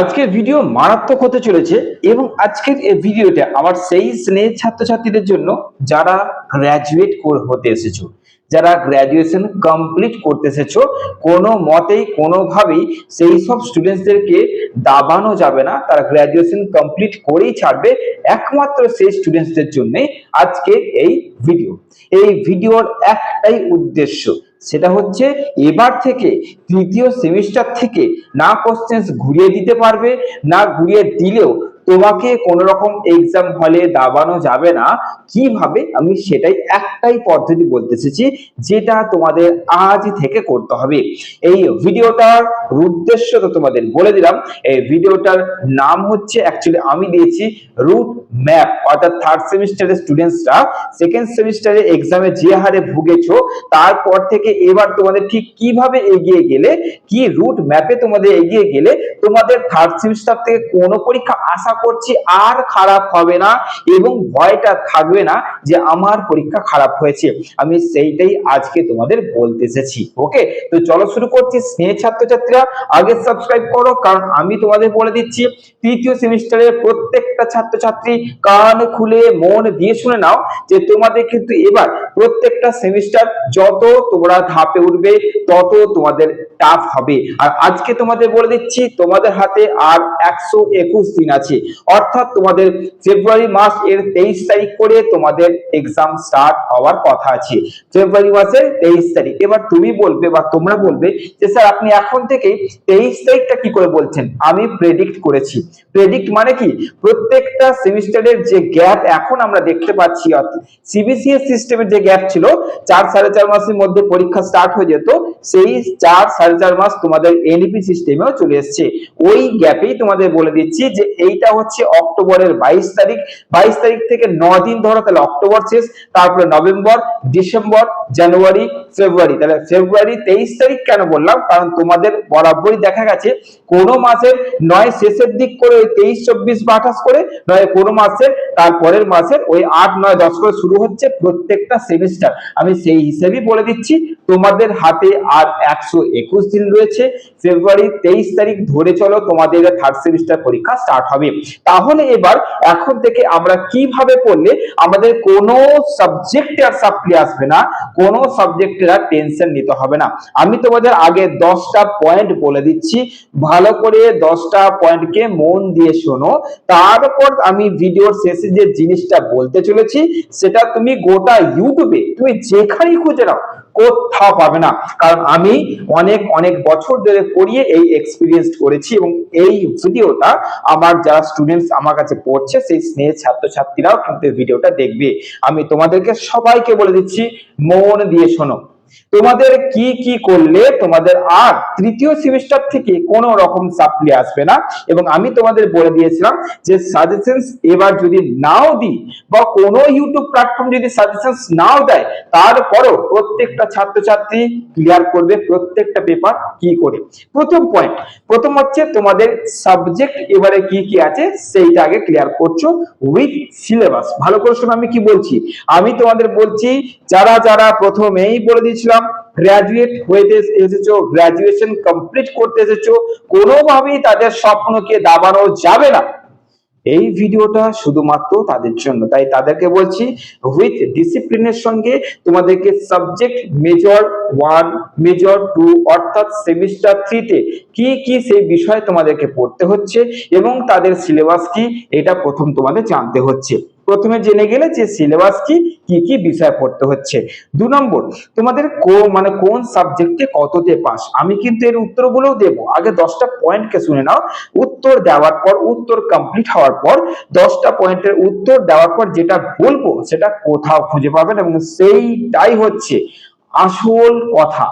আজকের ভিডিও মারাত্মক হতে চলেছে এবং আজকের এই ভিডিওটা আমার সেই স্নেহ ছাত্রছাত্রীদের জন্য যারা গ্র্যাজুয়েট হতে এসেছ, যারা গ্র্যাজুয়েশন কমপ্লিট করতে এসেছ, কোনো মতেই, কোনোভাবেই সেই সব স্টুডেন্টসদেরকে দাবানো যাবে না। তারা গ্র্যাজুয়েশন কমপ্লিট করেই ছাড়বে একমাত্র সেই স্টুডেন্টসদের জন্যই আজকে এই ভিডিও এই ভিডিওর একটাই উদ্দেশ্য সেটা হচ্ছে এবার থেকে তৃতীয় সেমিস্টার থেকে না কোশ্চেন্স ঘুরিয়ে দিতে পারবে, না ঘুরিয়ে দিলেও তোমাকে কোন রকম এক্সাম হলে দাবানো যাবে না। কীভাবে? আমি সেটাই একটাই পদ্ধতি বলতে এসেছি, যেটা তোমাদের আজ থেকে করতে হবে। এই ভিডিওটার উদ্দেশ্য তো তোমাদের বলে দিলাম। এই ভিডিওটার নাম হচ্ছে অ্যাকচুয়ালি আমি দিয়েছি রুট ম্যাপ অর্থাৎ থার্ড সেমিস্টারের স্টুডেন্টসরা সেকেন্ড সেমিস্টারে এক্সামে যে হারে ভুগেছো, তারপর থেকে এবার তোমাদের ঠিক কীভাবে এগিয়ে গেলে, কি রুট ম্যাপে তোমাদের এগিয়ে গেলে তোমাদের থার্ড সেমিস্টার থেকে কোনো পরীক্ষা আশা করছি, আর খারাপ হবে না এবং ভয়টা থাকবে না যে আমার পরীক্ষা খারাপ হয়েছে। আমি সেইটাই আজকে তোমাদের বলতে এসেছি ওকে তো চলো শুরু করছি, স্নেহ ছাত্রছাত্রীরা, আগে সাবস্ক্রাইব করো, কারণ আমি তোমাদের বলে দিচ্ছি, তৃতীয় সেমিস্টারের প্রত্যেকটা ছাত্রছাত্রী কান খুলে মন দিয়ে শুনে নাও যে তোমাদের কিন্তু এবার প্রত্যেকটা সেমিস্টার যত তোমরা ধাপে উঠবে, তত তোমাদের টাফ হবে। আর আজকে তোমাদের বলে দিচ্ছি, তোমাদের হাতে আর একশো একুশ দিন আছে। অর্থাৎ তোমাদের ফেব্রুয়ারি মাস এর তেইশ তারিখ করে তোমাদের এক্সাম স্টার্ট হওয়ার কথা আছে। ফেব্রুয়ারি মাসের তেইশ তারিখ। এবার তুমি বলবে বা তোমরা বলবে যে, স্যার, আপনি এখন থেকে তেইশ তারিখটা কি করে বলছেন? আমি প্রেডিক্ট করেছি। প্রেডিক্ট মানে কি? প্রত্যেকটা সেমিস্টারের যে গ্যাপ এখন আমরা দেখতে পাচ্ছি সিবিসিএস সিস্টেমের যে গ্যাপ ছিল, চার সাড়ে চার মাসের মধ্যে পরীক্ষা স্টার্ট হয়ে যেত, সেই চার সাড়ে চার মাস তোমাদের এনইপি সিস্টেমেও চলে এসছে। ওই গ্যাপেই তোমাদের বলে দিচ্ছি যে, এইটা হচ্ছে অক্টোবরের বাইশ তারিখ। বাইশ তারিখ থেকে ন দিন ধরো, তাহলে অক্টোবর শেষ, তারপরে নভেম্বর, ডিসেম্বর, জানুয়ারি, ফেব্রুয়ারি। তাহলে ফেব্রুয়ারি তেইশ তারিখ কেন বললাম? কারণ তোমাদের বরাবরই দেখা গেছে, কোনো মাসের নয় শেষের দিক করে ওই তেইশ, চব্বিশ বা আঠাশ করে, নয় কোনো মাসের, তারপরের মাসের ওই আট, নয়, দশ করে শুরু হচ্ছে প্রত্যেকটা সেমিস্টার। আমি সেই হিসেবেই বলে দিচ্ছি, তোমাদের হাতে আর একশো একুশ দিন রয়েছে। ফেব্রুয়ারি তেইশ তারিখ ধরে চলো তোমাদের থার্ড সেমিস্টার পরীক্ষা স্টার্ট হবে। তাহলে এবার এখন থেকে আমরা কীভাবে পড়লে আমাদের কোনো সাবজেক্টে আর সাপ্লি আসবে না, কোনো সাবজেক্টের আর টেনশন নিতে হবে না। আমি তোমাদের আগে দশটা পয়েন্ট বলে দিচ্ছি। ভালো করে দশটা পয়েন্টকে মন দিয়ে শোনো। তারপর আমি ভিডিওর শেষে যে জিনিসটা বলতে চলেছি, সেটা তুমি গোটা ইউটিউবে তুমি যেখানেই খুঁজে নাও কোথাও পাবে না। কারণ আমি অনেক অনেক বছর ধরে পড়িয়ে এই এক্সপিরিয়েন্স করেছি এবং এই ভিডিওটা আমার যারা স্টুডেন্টস আমার কাছে পড়ছে, সেই স্নেহ ছাত্রছাত্রীরাও কিন্তু ভিডিওটা দেখবে। আমি তোমাদেরকে সবাইকে বলে দিচ্ছি, মন দিয়ে শোনো। তোমাদের কি কি করলে তোমাদের আর তৃতীয় সেমিস্টার থেকে কোনো রকম সাপ্লি আসবে না? এবং আমি তোমাদের বলে দিয়েছিলাম যে সাজেশনস এবার যদি নাও দিই বা কোনো ইউটিউব প্ল্যাটফর্ম যদি সাজেশনস নাও দেয়, তারপরও প্রত্যেকটা ছাত্রছাত্রী ক্লিয়ার করবে প্রত্যেকটা পেপার কি করে। প্রথম পয়েন্ট প্রথম হচ্ছে তোমাদের সাবজেক্ট এবারে কি কি আছে সেইটা আগে ক্লিয়ার করছ উইথ সিলেবাস ভালো করে শোনো, আমি কি বলছি? আমি তোমাদের বলছি, যারা যারা প্রথমেই বলে দিয়েছিলাম গ্রাজুয়েট হইতে এসেছ গ্রাজুয়েশন কমপ্লিট করতে এসেছ, কোনোভাবেই তাদের স্বপ্নকে দাবানো যাবে না। এই ভিডিওটা শুধুমাত্র তাদের জন্য। তাই তাদেরকে বলছি উইথ ডিসিপ্লিনের সঙ্গে তোমাদেরকে subject major one major two অর্থাৎ সেমিস্টার থ্রিতে কি কি সেই বিষয় তোমাদেরকে পড়তে হচ্ছে এবং তাদের সিলেবাস কি, এটা প্রথম তোমাদের জানতে হচ্ছে। প্রথমে জেনে গেলে যে সিলেবাস কি কি কি বিষয় পড়তে হচ্ছে। দু নম্বর, তোমাদের কো মানে কোন সাবজেক্টে কততে পাস আমি কিন্তু এর উত্তরগুলোও দেবো। আগে দশটা পয়েন্টকে শুনে নাও। উত্তর দেওয়ার পর, উত্তর কমপ্লিট হওয়ার পর, দশটা পয়েন্টের উত্তর দেওয়ার পর যেটা বলব, সেটা কোথাও খুঁজে পাবেন এবং সেইটাই হচ্ছে আসল কথা।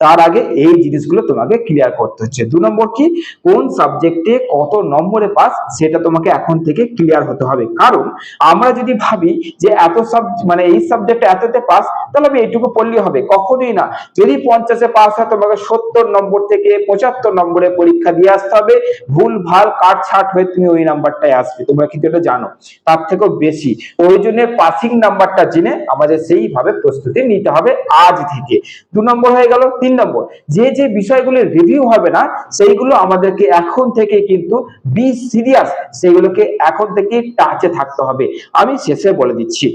তার আগে এই জিনিসগুলো তোমাকে ক্লিয়ার করতে হচ্ছে। দু নম্বর কি? কোন সাবজেক্টে কত নম্বরে পাস সেটা তোমাকে এখন থেকে ক্লিয়ার হতে হবে। কারণ আমরা যদি ভাবি যে এত সাব মানে এই এততে পাস তাহলে আমি এইটুকু হবে। কখনোই না। যদি পঞ্চাশে পাস হয়, তোমাকে সত্তর নম্বর থেকে পঁচাত্তর নম্বরে পরীক্ষা দিয়ে আসতে হবে। ভুল, ভালো ছাট হয়ে তুমি ওই নাম্বারটাই আসবে। তোমরা কিন্তু এটা জানো। তার থেকেও বেশি। ওই জন্য পাসিং নাম্বারটা জেনে আমাদের সেইভাবে প্রস্তুতি নিতে হবে আজ থেকে। দু নম্বর হয়ে গেল। তিন নম্বর, যে যে বিষয়গুলো রিভিউ হবে না, সেইগুলো আমাদেরকে এখন থেকে কিন্তু বি সিরিয়াস সেগুলোকে এখন থেকে টাচে থাকতে হবে। আমি শেষে বলে দিচ্ছি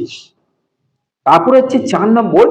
তারপর হচ্ছে চার নম্বর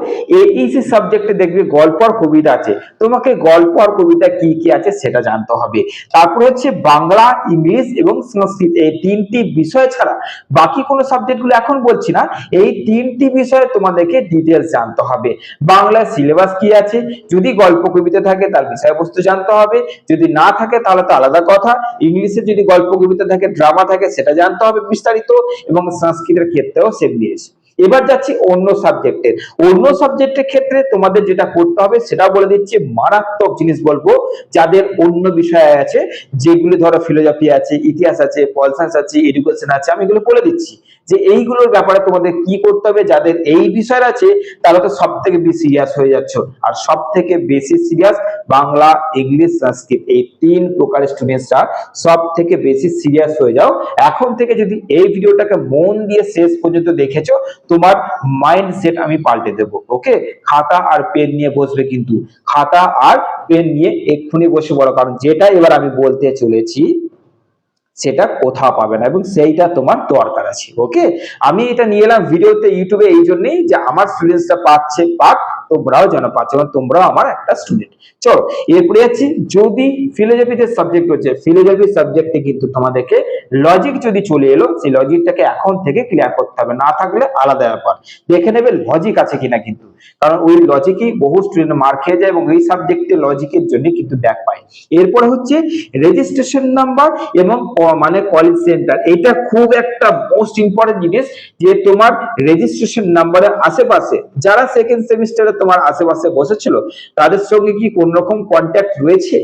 এইসি সাবজেক্টে দেখবে গল্প আর কবিতা আছে। তোমাকে গল্প আর কবিতা কি কি আছে সেটা জানতে হবে। তারপর হচ্ছে বাংলা, ইংলিশ এবং সংস্কৃত। এই তিনটি বিষয় ছাড়া বাকি কোনো সাবজেক্টগুলো এখন বলছি না। এই তিনটি বিষয়ে তোমাদেরকে ডিটেলস জানতে হবে। বাংলার সিলেবাস কি আছে? যদি গল্প, কবিতা থাকে তার বিষয়বস্তু জানতে হবে। যদি না থাকে তাহলে তো আলাদা কথা। ইংলিশে যদি গল্প, কবিতা থাকে ড্রামা থাকে সেটা জানতে হবে বিস্তারিত এবং সংস্কৃতের ক্ষেত্রেও সেম দিয়েছে এবার যাচ্ছি অন্য সাবজেক্টের অন্য সাবজেক্টের ক্ষেত্রে তোমাদের যেটা করতে হবে, সেটা বলে দিচ্ছি মারাত্মক জিনিস বলব, যাদের অন্য বিষয় আছে, যেগুলো ধরো ফিলোসফি আছে, ইতিহাস আছে, পল সায়েন্স আছে এডুকেশন আছে, আমি এগুলো বলে দিচ্ছি। যে এইগুলোর ব্যাপারে তোমাদের কি করতে হবে, যাদের এই বিষয় আছে তাহলে তো সব থেকে বেশি সিরিয়াস হয়ে যাচ্ছ। আর সব থেকে বেশি সিরিয়াস বাংলা, ইংলিশ, সংস্কৃত, এই তিন প্রকারের স্টুডেন্টসরা সব থেকে বেশি সিরিয়াস হয়ে যাও। এখন থেকে যদি এই ভিডিওটাকে মন দিয়ে শেষ পর্যন্ত দেখেছ তোমার মাইন্ড সেট আমি পাল্টে দেব ওকে খাতা আর পেন নিয়ে বসবে কিন্তু। খাতা আর পেন নিয়ে এক্ষুনি বসে বলো কারণ যেটা এবার আমি বলতে চলেছি, সেটা কোথাও পাবে না এবং সেইটা তোমার দরকার আছে ওকে আমি এটা নিয়ে এলাম ভিডিওতে, ইউটিউবে এই জন্যই যে আমার স্টুডেন্টসটা পাচ্ছে, পাক তোমরাও যেন পাচ্ছ এবং তোমরাও আমার একটা স্টুডেন্ট চলো, এরপরে যাচ্ছি, যদি ফিলোসফি যে সাবজেক্ট রয়েছে ফিলোসফি সাবজেক্টে কিন্তু তোমাদেরকে লজিক যদি চলে এলো, সেই লজিকটাকে এখন থেকে ক্লিয়ার করতে হবে, না থাকলে আলাদা ব্যাপার। দেখে নেবে লজিক আছে কিনা কিন্তু। কারণ ওই লজিকেই বহু স্টুডেন্ট মার খেয়ে যায় এবং এই সাবজেক্টে লজিকের জন্য কিন্তু ব্যাক পায়। এরপরে হচ্ছে রেজিস্ট্রেশন নাম্বার এবং মানে কলেজ সেন্টার এটা খুব একটা মোস্ট ইম্পর্টেন্ট জিনিস যে তোমার রেজিস্ট্রেশন নাম্বারের আশেপাশে, যারা সেকেন্ড সেমিস্টারে তোমার আশেপাশে বসেছিল, তাদের সঙ্গে কি কোন রকম কন্ট্যাক্ট রয়েছে?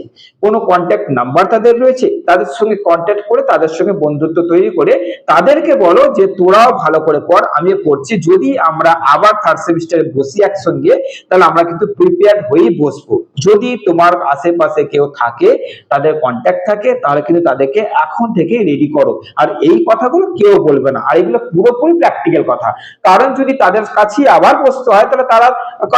কোনো কন্ট্যাক্ট নাম্বার তাদের রয়েছে? তাদের সঙ্গে কন্ট্যাক্ট করে তাদের সঙ্গে বন্ধুত্ব তৈরি করে তাদেরকে বলো যে তোরাও ভালো করে পড় আমি পড়ছি। যদি আমরা আবার থার্ড সেমিস্টারে বসি একসঙ্গে, তাহলে আমরা কিন্তু প্রিপেয়ার হয়েই বসবো। যদি তোমার আশেপাশে কেউ থাকে, তাদের কন্ট্যাক্ট থাকে, তাহলে কিন্তু তাদেরকে এখন থেকে রেডি করো। আর এই কথাগুলো কেউ বলবে না। আর এগুলো পুরোপুরি প্র্যাকটিক্যাল কথা। কারণ যদি তাদের কাছে আবার বসতে হয়, তাহলে তারা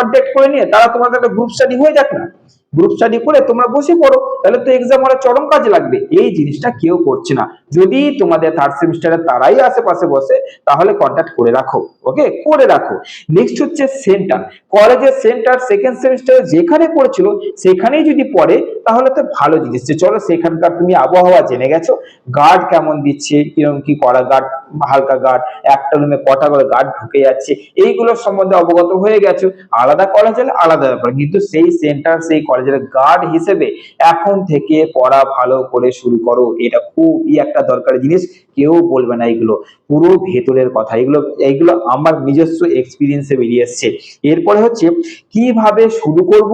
কন্ট্যাক্ট করে নিয়ে তারা তোমাদের একটা গ্রুপ স্টাডি হয়ে যাক না? গ্রুপ স্টাডি করে তোমরা বসে পড়ো, তাহলে তো এক্সাম ওরা চরম কাজে লাগবে। এই জিনিসটা কেউ করছে না। যদি তোমাদের থার্ড সেমিস্টারে তারাই আশেপাশে বসে, তাহলে কন্ট্যাক্ট করে রাখো ওকে করে রাখো। নেক্সট হচ্ছে সেন্টার কলেজের সেন্টার সেকেন্ড সেমিস্টারে যেখানে পড়েছিল, সেখানেই যদি পড়ে, তাহলে তো ভালো জিনিস। যে চলো সেখানকার তুমি আবহাওয়া জেনে গেছো গার্ড কেমন দিচ্ছে কীরকম কি করা গার্ড হালকা গার্ড একটা রুমে কটা করে গার্ড ঢুকে যাচ্ছে, এইগুলোর সম্বন্ধে অবগত হয়ে গেছো। আলাদা কলেজ হলে আলাদা ব্যাপার। কিন্তু সেই সেন্টার সেই কলেজের গার্ড হিসেবে এখন থেকে পড়া ভালো করে শুরু করো। এটা খুবই একটা দরকারি জিনিস। কেউ বলবে না এগুলো। পুরো ভেতরের কথা। এগুলো এইগুলো আমার নিজস্ব এক্সপিরিয়েন্সে বেরিয়ে এসছে। এরপরে হচ্ছে, কীভাবে শুরু করব?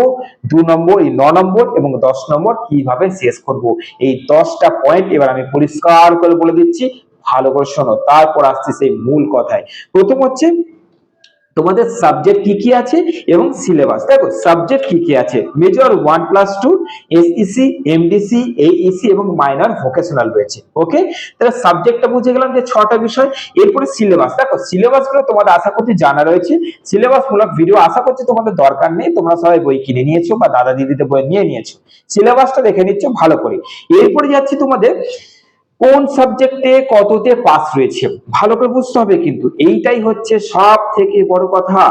দু নম্বর, এই ন নম্বর এবং দশ নম্বর কীভাবে শেষ করব? এই দশটা পয়েন্ট এবার আমি পরিষ্কার করে বলে দিচ্ছি। ভালো করে শোনো। তারপর আসছে সেই মূল কথায়। প্রথম হচ্ছে তোমাদের সাবজেক্ট কি কি আছে এবং সিলেবাস দেখো সাবজেক্ট কি কি আছে? Major one plus two SEC MDC AEC এবং মাইনর ভোকেশনাল রয়েছে ওকে তাহলে সাবজেক্টটা বুঝে গেলাম যে ছটা বিষয়, এরপরে সিলেবাস দেখো সিলেবাসগুলো তোমাদের আশা করছি জানা রয়েছে। সিলেবাস মূলক ভিডিও আশা করছি তোমাদের দরকার নেই, তোমরা সবাই বই কিনে নিয়েছো বা দাদা দিদিতে বই নিয়ে নিয়েছো। সিলেবাসটা দেখে নিচ্ছ, ভালো করে। এরপরে যাচ্ছি তোমাদের কোন সাবজেক্টে কততে পাস রয়েছে? ভালো করে বুঝতে হবে কিন্তু, এইটাই হচ্ছে সব থেকে বড় কথা।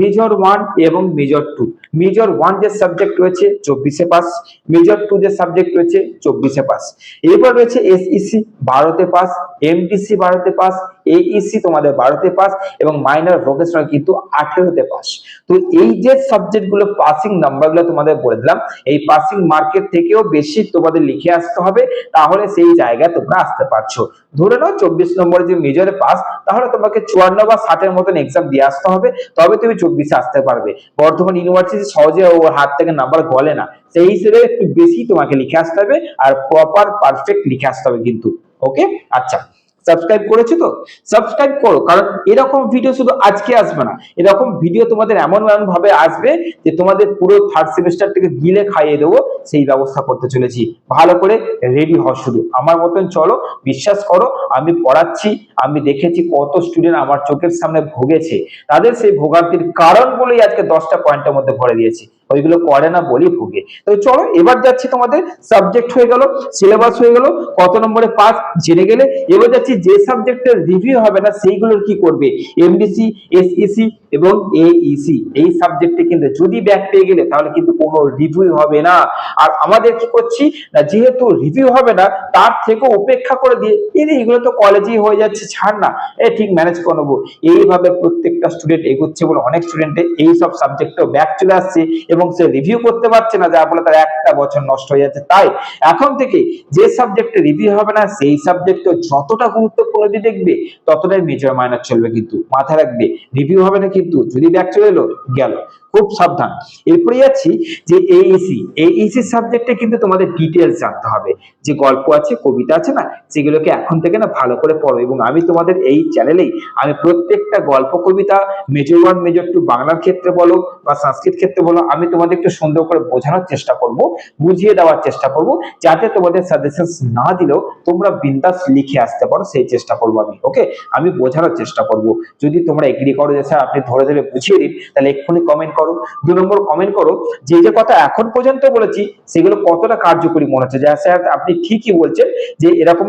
মেজর ওয়ান এবং মেজর টু মেজর ওয়ান যে সাবজেক্ট রয়েছে, চব্বিশে পাস মেজর টু যে সাবজেক্ট রয়েছে, চব্বিশে পাস এরপর রয়েছে এসইসি বারোতে পাস এমডিসি বারোতে পাস এইসি তোমাদের বারোতে পাস এবং মাইনার ভোকেশনাল কিন্তু আঠেরোতে পাস তো এই যে সাবজেক্টগুলো পাসিং নাম্বারগুলো তোমাদের বলে দিলাম, এই পাসিং মার্কেট থেকেও বেশি তোমাদের লিখে আসতে হবে, তাহলে সেই জায়গায় তোমরা আসতে পারছ। ধরে নাও, চব্বিশ নম্বরে যে মেজরে পাস তাহলে তোমাকে চুয়ান্ন বা ষাটের মতন এক্সাম দিয়ে আসতে হবে। তবে তুমি চব্বিশে আসতে পারবে। বর্ধমান ইউনিভার্সিটি সহজে ওর হাত থেকে নাম্বার গলে না। সেই হিসেবে একটু বেশি তোমাকে লিখে আসতে হবে আর প্রপার পারফেক্ট লিখে আসতে হবে কিন্তু। ওকে আচ্ছা। সাবস্ক্রাইব করেছ তো? সাবস্ক্রাইব করো, কারণ এরকম ভিডিও শুধু আজকে আসবে না। এরকম ভিডিও তোমাদের এমন এমন ভাবে আসবে যে তোমাদের পুরো থার্ড সেমিস্টার থেকে গিলে খাইয়ে দেবো। সেই ব্যবস্থা করতে চলেছি। ভালো করে রেডি হও শুধু। আমার মতন চলো, বিশ্বাস করো, আমি পড়াচ্ছি, আমি দেখেছি কত স্টুডেন্ট আমার চোখের সামনে ভুগেছে। তাদের সেই ভোগান্তির কারণগুলোই আজকে দশটা পয়েন্টের মধ্যে ভরে দিয়েছি। ওইগুলো করে না বলি ভুগে। তো চলো, এবার যাচ্ছি তোমাদের সাবজেক্ট হয়ে গেল সিলেবাস হয়ে গেল, কত নম্বরে পাস জেনে গেলে, এবার যাচ্ছি যে সাবজেক্টের রিভিউ হবে না, সেইগুলোর কি করবে? এমডিসি এসইসি এবং এইসি এই সাবজেক্টে কিন্তু যদি ব্যাক পেয়ে গেলে, তাহলে কিন্তু কোনো রিভিউ হবে না। আর আমাদের কি করছি না, যেহেতু রিভিউ হবে না, তার থেকে উপেক্ষা করে দিয়ে, এই এগুলো তো কলেজেই হয়ে যাচ্ছে, ছাড় না। এ ঠিক ম্যানেজ করে নেব। এইভাবে প্রত্যেকটা স্টুডেন্ট এগোচ্ছে বলে অনেক স্টুডেন্টের এই সব সাবজেক্টেও ব্যাক চলে আসছে এবং সে রিভিউ করতে পারছে না, যার ফলে তার একটা বছর নষ্ট হয়ে যাচ্ছে। তাই এখন থেকে যে সাবজেক্টে রিভিউ হবে না, সেই সাবজেক্টে যতটা গুরুত্বপূর্ণ দিয়ে দেখবে, ততটাই মেজর মাইনার চলবে কিন্তু। মাথায় রাখবে রিভিউ হবে না কিন্তু। যদি ব্যাক চলে এলো, গেল। খুব সাবধান। এরপরে যাচ্ছি যে এইসি এইসি সাবজেক্টে কিন্তু তোমাদের ডিটেলস জানতে হবে। যে গল্প আছে, কবিতা আছে না, সেগুলোকে এখন থেকে না ভালো করে পড়ো। এবং আমি তোমাদের এই চ্যানেলেই আমি প্রত্যেকটা গল্প, কবিতা মেজর ওয়ান মেজর টু বাংলার ক্ষেত্রে বলো বা সংস্কৃত ক্ষেত্রে বলো, আমি তোমাদের একটু সুন্দর করে বোঝানোর চেষ্টা করব, বুঝিয়ে দেওয়ার চেষ্টা করব, যাতে তোমাদের সাজেশন না দিলেও তোমরা বিন্দাস লিখে আসতে পারো, সেই চেষ্টা করব আমি ওকে আমি বোঝানোর চেষ্টা করব। যদি তোমরা এগ্রি করো যে, স্যার, আপনি ধরে ধরে বুঝিয়ে দিন, তাহলে এক্ষুনি কমেন্ট করো, দু নম্বর কমেন্ট করো, যে যে কথা এখন পর্যন্ত বলেছি, সেগুলো কতটা কার্যকরী মনে হচ্ছে? যে স্যার আপনি ঠিকই বলছেন যে এরকম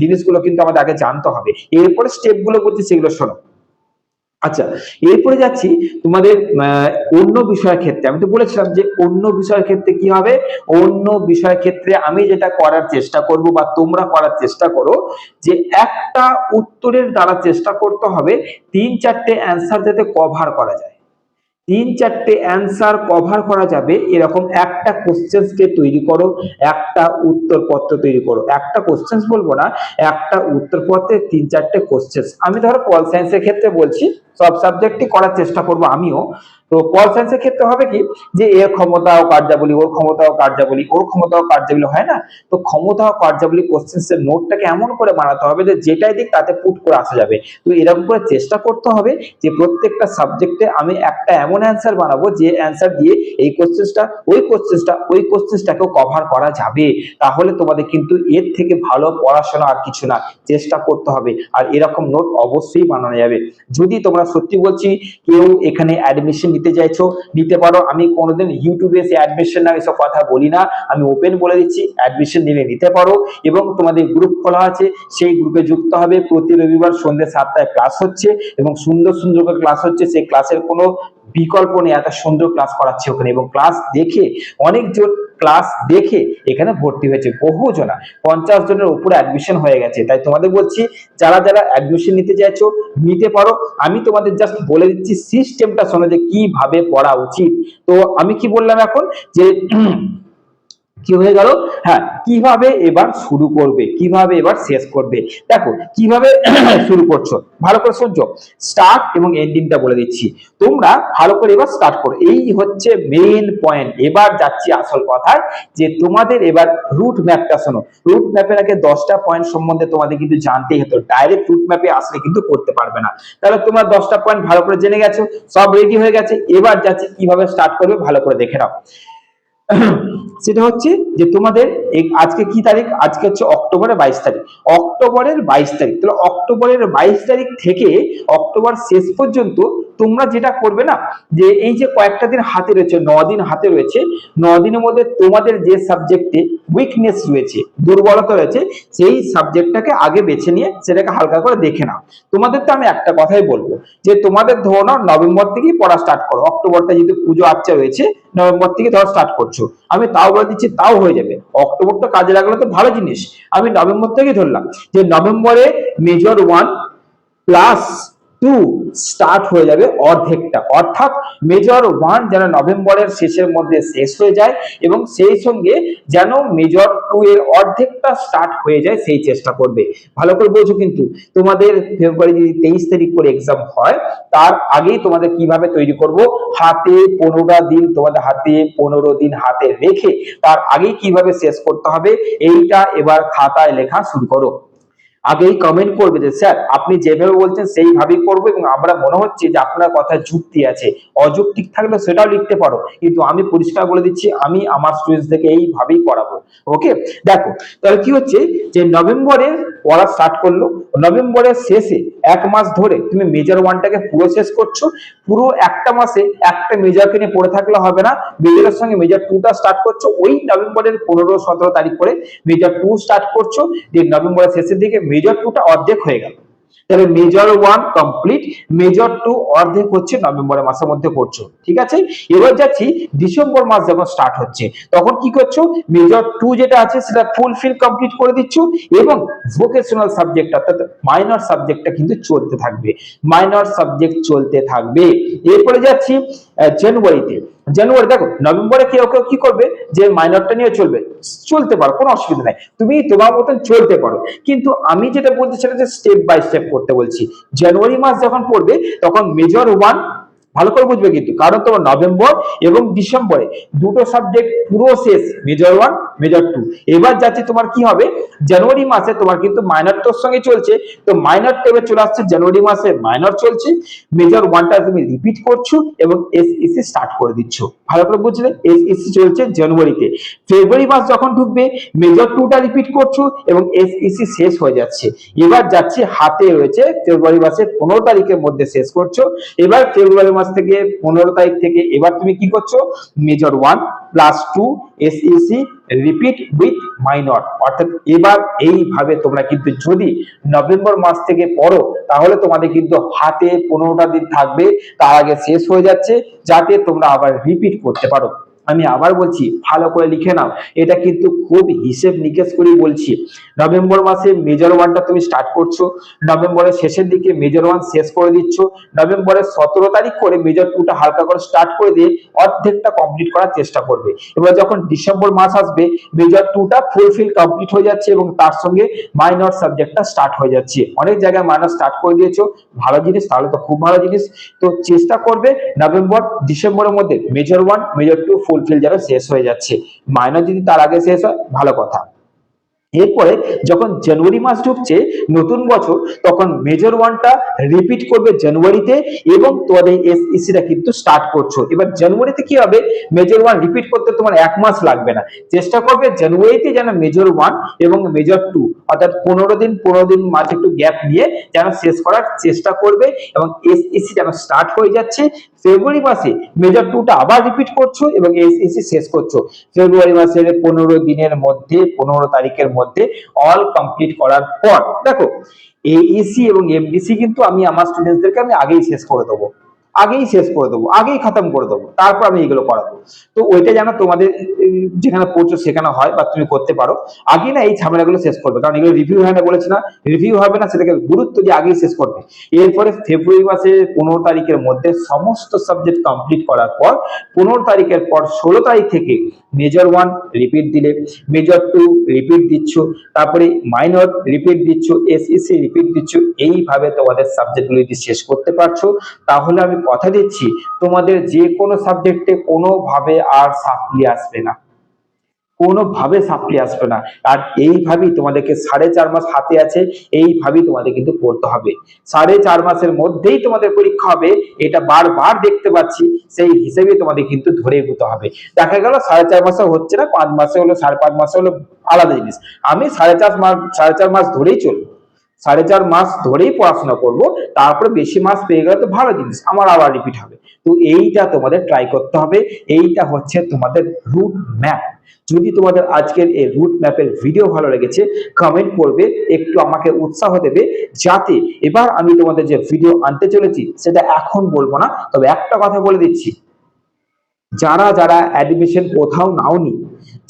জিনিসগুলো কিন্তু আমাদের আগে জানতে হবে। এরপরে স্টেপগুলো বলছি, সেগুলো শোনো। আচ্ছা এরপরে যাচ্ছি তোমাদের অন্য বিষয়ের ক্ষেত্রে। আমি তো বলেছিলাম যে অন্য বিষয়ের ক্ষেত্রে কি হবে? অন্য বিষয়ের ক্ষেত্রে আমি যেটা করার চেষ্টা করব বা তোমরা করার চেষ্টা করো, যে একটা উত্তরের দ্বারা চেষ্টা করতে হবে, তিন চারটে অ্যান্সার যাতে কভার করা যায়। তিন চারটে অ্যান্সার কভার করা যাবে। এরকম একটা কোশ্চেন্সকে তৈরি করো, একটা উত্তরপত্র তৈরি করো। একটা কোশ্চেন্স বলব না, একটা উত্তরপত্রে তিন চারটে কোশ্চেন্স আমি ধরো পল সায়েন্সের ক্ষেত্রে বলছি সব সাবজেক্টই করার চেষ্টা করব আমিও। তো পল সায়েন্সের ক্ষেত্রে হবে কি? যে এর ক্ষমতা ও কার্যাবলী, ওর ক্ষমতা ও কার্যাবলী, ওর ক্ষমতা ও কার্যাবলী হয় না? তো ক্ষমতা ও কার্যাবলী কোশ্চেন্স এর নোটটাকে এমন করে বানাতে হবে যে যেটাই দিক তাতে পুট করে আসা যাবে। তো এরকম করে চেষ্টা করতে হবে যে প্রত্যেকটা সাবজেক্টে আমি একটা এমন অ্যান্সার বানাবো যে অ্যান্সার দিয়ে এই কোশ্চেন্সটা ওই কোশ্চেন্সটা ওই কোশ্চেন্সটাকেও কভার করা যাবে। তাহলে তোমাদের কিন্তু এর থেকে ভালো পড়াশোনা আর কিছু না। চেষ্টা করতে হবে। আর এরকম নোট অবশ্যই বানানো যাবে। যদি তোমরা সত্যি বলছি, কেউ এখানে অ্যাডমিশন নিতে চাইছো, নিতে পারো। আমি কোনোদিন ইউটিউবে এসে অ্যাডমিশন না এসব কথা বলি না। আমি ওপেন বলে দিচ্ছি অ্যাডমিশন নিলে নিতে পারো এবং তোমাদের গ্রুপ খোলা আছে। সেই গ্রুপে যুক্ত হবে। প্রতি রবিবার সন্ধ্যে সাতটায় ক্লাস হচ্ছে এবং সুন্দর সুন্দর ক্লাস হচ্ছে। সেই ক্লাসের কোনো বিকল্প নেই। এত সুন্দর ক্লাস করাচ্ছে ওখানে এবং ক্লাস দেখে অনেকজন ক্লাস দেখে এখানে ভর্তি হয়েছে বহু জনা পঞ্চাশ জনের উপরে অ্যাডমিশন হয়ে গেছে। তাই তোমাদের বলছি, যারা যারা অ্যাডমিশন নিতে চাইছো, নিতে পারো। আমি তোমাদের জাস্ট বলে দিচ্ছি সিস্টেমটা শোনো যে কীভাবে পড়া উচিত। তো আমি কি বললাম এখন যে কি হয়ে গেল? হ্যাঁ কীভাবে এবার শুরু করবে? কীভাবে এবার শেষ করবে? দেখো, কীভাবে শুরু করছ? ভালো করে শুনছো? স্টার্ট এবং এন্ডিংটা বলে দিচ্ছি। তোমরা ভালো করে এবার স্টার্ট করো। এই হচ্ছে মেইন পয়েন্ট এবার যাচ্ছি আসল কথায়, যে তোমাদের এবার রুট ম্যাপটা শোনো। রুট ম্যাপের আগে দশটা পয়েন্ট সম্বন্ধে তোমাদের কিন্তু জানতেই হতো। ডাইরেক্ট রুট ম্যাপে আসলে কিন্তু করতে পারবে না। তাহলে তোমরা দশটা পয়েন্ট ভালো করে জেনে গেছো, সব রেডি হয়ে গেছে। এবার যাচ্ছি কীভাবে স্টার্ট করবে ভালো করে দেখে নাও। সেটা হচ্ছে যে তোমাদের আজকে কি তারিখ? আজকে হচ্ছে অক্টোবরের বাইশ তারিখ। অক্টোবরের বাইশ তারিখ। তাহলে অক্টোবরের বাইশ তারিখ থেকে অক্টোবর শেষ পর্যন্ত তোমরা যেটা করবে না, যে এই যে কয়েকটা দিন হাতে রয়েছে, ন দিন হাতে রয়েছে, ন দিনের মধ্যে তোমাদের যে সাবজেক্টে উইকনেস রয়েছে, দুর্বলতা রয়েছে, সেই সাবজেক্টটাকে আগে বেছে নিয়ে সেটাকে হালকা করে দেখে নাও। তোমাদের তো আমি একটা কথাই বলব, যে তোমাদের ধরো নভেম্বর থেকেই পড়া স্টার্ট করো। অক্টোবরটা যেহেতু পুজো আচ্ছা রয়েছে নভেম্বর থেকে ধর স্টার্ট করছ। আমি তাও বলে দিচ্ছি, তাও হয়ে যাবে। অক্টোবর তো কাজে লাগলে তো ভালো জিনিস। আমি নভেম্বর থেকে ধরলাম যে নভেম্বরে major one plus two start হয়ে যাবে অর্ধেকটা। অর্থাৎ মেজর ওয়ান যেন নভেম্বরের শেষের মধ্যে শেষ হয়ে যায় এবং সেই সঙ্গে যেন মেজর টু এর অর্ধেকটা স্টার্ট হয়ে যায় সেই চেষ্টা করবে। ভালো করে বলছো কিন্তু, তোমাদের ফেব্রুয়ারি যদি তেইশ তারিখ করে এক্সাম হয়, তার আগেই তোমাদের কীভাবে তৈরি করব? হাতে পনেরোটা দিন, তোমাদের হাতে পনেরো দিন হাতে রেখে তার আগেই কীভাবে শেষ করতে হবে, এইটা এবার খাতায় লেখা শুরু করো। আগেই কমেন্ট করবে যে, স্যার, আপনি যেভাবে বলছেন সেইভাবেই করব এবং আমরা মনে হচ্ছে যে আপনার কথা যুক্তি আছে। অযৌক্তিক থাকলে সেটাও লিখতে পারো। কিন্তু আমি পরিষ্কার বলে দিচ্ছি, আমি আমার স্টুডেন্টস এইভাবেই করাবো। ওকে দেখো, তাহলে কি হচ্ছে যে, নভেম্বরে পড়া স্টার্ট করল। নভেম্বরের শেষে এক মাস ধরে তুমি মেজর ওয়ানটাকে পুরো শেষ করছ। পুরো একটা মাসে একটা মেজরকে নিয়ে পড়ে থাকলে হবে না। মেজরের সঙ্গে মেজর টুটা স্টার্ট করছ। ওই নভেম্বরের পনেরো সতেরো তারিখ করে মেজর টু স্টার্ট করছ। দিয়ে নভেম্বরের শেষের দিকে মেজর টুটা অর্ধেক হয়ে গেল। তাহলে major one complete major two অর্ধেক হচ্ছে নভেম্বরের মাসের মধ্যে করছ, ঠিক আছে? এবার যাচ্ছি ডিসেম্বর মাস যখন স্টার্ট হচ্ছে, তখন কি করছ? মেজর টু যেটা আছে সেটা ফুলফিল কমপ্লিট করে দিচ্ছ এবং ভোকেশনাল সাবজেক্ট অর্থাৎ মাইনর সাবজেক্টটা কিন্তু চলতে থাকবে মাইনর সাবজেক্ট চলতে থাকবে। এরপরে যাচ্ছি জানুয়ারিতে, জানুয়ারি দেখো, নভেম্বরে কেউ কেউ কি করবে? যে মাইনরটা নিয়ে চলবে, চলতে পারো, কোনো অসুবিধা নাই, তুমি তোমার মতন চলতে পারো। কিন্তু আমি যেটা বলতে সেটা যে স্টেপ বাই স্টেপ করতে বলছি। জানুয়ারি মাস যখন পড়বে তখন মেজর ওয়ান ভালো করে বুঝবে কিন্তু। কারণ তোমার নভেম্বর এবং ডিসেম্বরে দুটো সাবজেক্ট পুরো শেষ মেজর ওয়ান মেজর টু এবার যাচ্ছে তোমার কি হবে? জানুয়ারি মাসে তোমার কিন্তু মাইনর তোর সঙ্গে চলছে। তো মাইনর টেবে চলে আসছে জানুয়ারি মাসে মাইনর চলছে। মেজর ওয়ানটা তুমি রিপিট করছ এবং এসইসি স্টার্ট করে দিচ্ছ। ভালো করে বুঝলে? এসইসি চলছে জানুয়ারিতে। ফেব্রুয়ারি মাস যখন ঢুকবে মেজর টুটা রিপিট করছ এবং এসইসি শেষ হয়ে যাচ্ছে। এবার যাচ্ছে হাতে রয়েছে ফেব্রুয়ারি মাসের পনেরো তারিখের মধ্যে শেষ করছ। এবার ফেব্রুয়ারি মাস থেকে পনেরো তারিখ থেকে এবার তুমি কি করছ? Major one plus two SEC repeat with minor অর্থাৎ এবার এইভাবে তোমরা কিন্তু যদি নভেম্বর মাস থেকে পড়ো, তাহলে তোমাদের কিন্তু হাতে পনেরোটা দিন থাকবে। তার আগে শেষ হয়ে যাচ্ছে, যাতে তোমরা আবার রিপিট করতে পারো। আমি আবার বলছি, ভালো করে লিখে নাও। এটা কিন্তু খুব হিসেব নিকেশ করে বলছি। নভেম্বর মাসে মেজর ওয়ানটা তুমি স্টার্ট করছ, নভেম্বরের শেষের দিকে মেজর ওয়ান শেষ করে দিচ্ছ, নভেম্বরের সতেরো তারিখ করে মেজর টুটা হালকা করে স্টার্ট করে দিয়ে অর্ধেকটা কমপ্লিট করার চেষ্টা করবে। এবার যখন ডিসেম্বর মাস আসবে মেজর টুটা ফুলফিল কমপ্লিট হয়ে যাচ্ছে এবং তার সঙ্গে মাইনর সাবজেক্টটা স্টার্ট হয়ে যাচ্ছে। অনেক জায়গায় মাইনর স্টার্ট করে দিয়েছ, ভালো জিনিস, তাহলে তো খুব ভালো জিনিস। তো চেষ্টা করবে নভেম্বর, ডিসেম্বরের মধ্যে major one major two fulfil যেন শেষ হয়ে যাচ্ছে। মাইনর যদি তার আগে শেষ হয়, ভালো কথা। এরপরে যখন জানুয়ারি মাস ঢুকছে, নতুন বছর, তখন মেজর ওয়ানটা রিপিট করবে জানুয়ারিতে এবং তোমাদের এসইসিটা কিন্তু স্টার্ট করছ। এবার জানুয়ারিতে কি হবে? মেজর ওয়ান রিপিট করতে তোমার এক মাস লাগবে না। চেষ্টা করবে জানুয়ারিতে যেন মেজর ওয়ান এবং মেজর টু অর্থাৎ পনেরো দিন পনেরো দিন মাঝে একটু গ্যাপ নিয়ে যেন শেষ করার চেষ্টা করবে এবং এসইসি যেন স্টার্ট হয়ে যাচ্ছে ফেব্রুয়ারি মাসে মেজর টুটা আবার রিপিট করছ এবং এসএসসি শেষ করছ। ফেব্রুয়ারি মাসের পনেরো দিনের মধ্যে, পনেরো তারিখের মধ্যে অল কমপ্লিট করার পর, দেখো এইসি এবং এমডিসি কিন্তু আমি আমার স্টুডেন্টদেরকে আমি আগেই শেষ করে দেবো। আগেই শেষ করে দেবো, আগেই খতম করে দেবো, তারপর আমি এগুলো করাবো। তো ওইটা যেন তোমাদের, যেখানে পড়ছো সেখানে হয় বা তুমি করতে পারো। আগে না এই ঝামেলাগুলো শেষ করবে, কারণ এগুলো রিভিউ হয় না বলেছি না রিভিউ হবে না, সেটাকে গুরুত্ব দিয়ে আগেই শেষ করবে। এরপরে ফেব্রুয়ারি মাসের পনেরো তারিখের মধ্যে সমস্ত সাবজেক্ট কমপ্লিট করার পর, পনেরো তারিখের পর ষোলো তারিখ থেকে মেজর ওয়ান রিপিট দিলে মেজর টু রিপিট দিচ্ছ, তারপরে মাইনর রিপিট দিচ্ছ এসইসি রিপিট দিচ্ছ, এইভাবে তোমাদের সাবজেক্টগুলো যদি শেষ করতে পারছ, তাহলে আমি কথা দিচ্ছি, তোমাদের যে কোনো সাবজেক্টে কোনোভাবে আর সাপ্লি আসবে না। কোনোভাবে সাপ্লি আসবে না। আর এইভাবেই তোমাদেরকে সাড়ে চার মাস হাতে আছে এইভাবেই তোমাদের কিন্তু পড়তে হবে। সাড়ে চার মাসের মধ্যেই তোমাদের পরীক্ষা হবে, এটা বারবার দেখতে পাচ্ছি, সেই হিসেবে তোমাদের কিন্তু ধরে এগোতে হবে। দেখা গেল সাড়ে চার মাসে হচ্ছে না, পাঁচ মাসে হলো, সাড়ে পাঁচ মাসে হলো আলাদা জিনিস। আমি সাড়ে চার মাস, সাড়ে চার মাস ধরেই চলবো। সাড়ে চার মাস ধরেই পড়াশোনা করব, তারপরে বেশি মাস পেয়ে গেলে তো ভালো জিনিস, আমার আবার রিপিট হবে। তো এইটা তোমাদের ট্রাই করতে হবে, এইটা হচ্ছে তোমাদের রুট ম্যাপ যদি তোমাদের আজকের এই রুট ম্যাপের ভিডিও ভালো লেগেছে কমেন্ট করবে, একটু আমাকে উৎসাহ দেবে, যাতে এবার আমি তোমাদের যে ভিডিও আনতে চলেছি, সেটা এখন বলব না, তবে একটা কথা বলে দিচ্ছি। যারা যারা অ্যাডমিশন কোথাও নাওনি,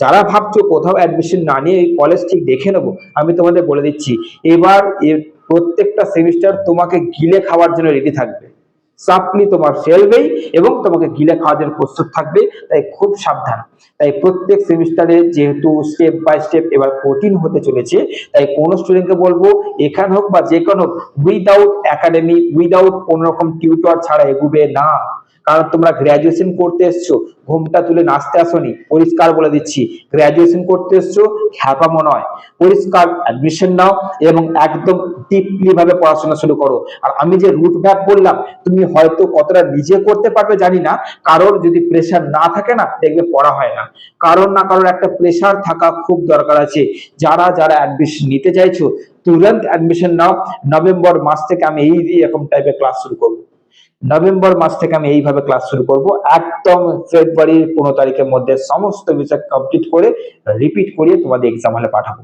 যারা ভাবছ কোথাও অ্যাডমিশন না নিয়ে এই কলেজ ঠিক দেখে নেব, আমি তোমাদের বলে দিচ্ছি, এবার প্রত্যেকটা সেমিস্টার তোমাকে গিলে খাওয়ার জন্য রেডি থাকবে। সাপ্লি তোমার ফেলবেই এবং তোমাকে গিলে খাওয়ার জন্য প্রস্তুত থাকবে, তাই খুব সাবধান। তাই প্রত্যেক সেমিস্টারে যেহেতু স্টেপ বাই স্টেপ এবার কঠিন হতে চলেছে, তাই কোন স্টুডেন্টকে বলব, এখান হোক বা যে কোনো হোক উইদাউট একাডেমি উইদাউট কোন রকম টিউটর ছাড়া এগুবে না। কারণ তোমরা গ্রাজুয়েশন করতে এসছো, ঘুমটা তুলে নাচতে আসোনি, পরিষ্কার বলে দিচ্ছি গ্রাজুয়েশন করতে এসছো, খ্যাপামো নয়, পরিষ্কার অ্যাডমিশন নাও এবং একদম ডিপলি ভাবে পড়াশোনা শুরু করো। আর আমি যে রুট ম্যাপ বললাম, তুমি হয়তো কতটা নিজে করতে পারবে জানি না কারোর যদি প্রেশার না থাকে না, দেখবে পড়া হয় না। কারণ না কারোর একটা প্রেশার থাকা খুব দরকার আছে। যারা যারা অ্যাডমিশন নিতে চাইছো, তুরন্ত অ্যাডমিশন নাও, নভেম্বর মাস থেকে আমি এই এরকম টাইপের ক্লাস শুরু করব। নভেম্বর মাস থেকে আমি এইভাবে ক্লাস শুরু করব। একদম ফেব্রুয়ারির পনেরো তারিখের মধ্যে সমস্ত বিষয় কমপ্লিট করে রিপিট করিয়ে তোমাদের এক্সাম হলে পাঠাবো।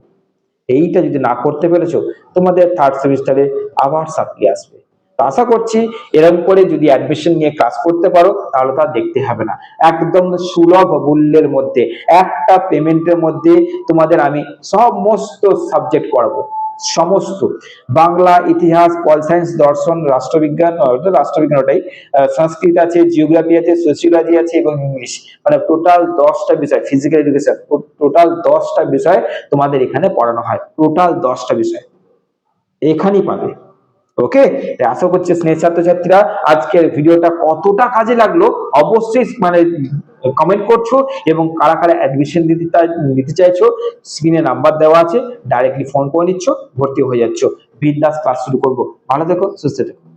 এইটা যদি না করতে পেরেছ, তোমাদের থার্ড সেমিস্টারে আবার সাপ্লি আসবে। আশা করছি এরকম করে যদি অ্যাডমিশন নিয়ে ক্লাস করতে পারো, তাহলে তো দেখতে হবে না। একদম সুলভ মূল্যের মধ্যে, একটা পেমেন্টের মধ্যে তোমাদের আমি সমস্ত সাবজেক্ট পড়াবো। সমস্ত। বাংলা ইতিহাস, পল সায়েন্স দর্শন, রাষ্ট্রবিজ্ঞান রাষ্ট্রবিজ্ঞান ওটাই। সংস্কৃত আছে, জিওগ্রাফি আছে সোসিওলজি আছে এবং ইংলিশ। মানে টোটাল দশটা বিষয় ফিজিক্যাল এডুকেশন টোটাল দশটা বিষয় তোমাদের এখানে পড়ানো হয়। টোটাল দশটা বিষয়। এখানেই পাবে। ওকে আশা করছি স্নেহ ছাত্রছাত্রীরা, আজকের ভিডিওটা কতটা কাজে লাগল অবশ্যই মানে কমেন্ট করছ এবং কারা কারা অ্যাডমিশন দিতে নিতে চাইছো স্ক্রিনে নাম্বার দেওয়া আছে ডাইরেক্টলি ফোন করে নিচ্ছ, ভর্তি হয়ে যাচ্ছ। বিন্দাস ক্লাস শুরু করব। ভালো থেকো, সুস্থ থেকো।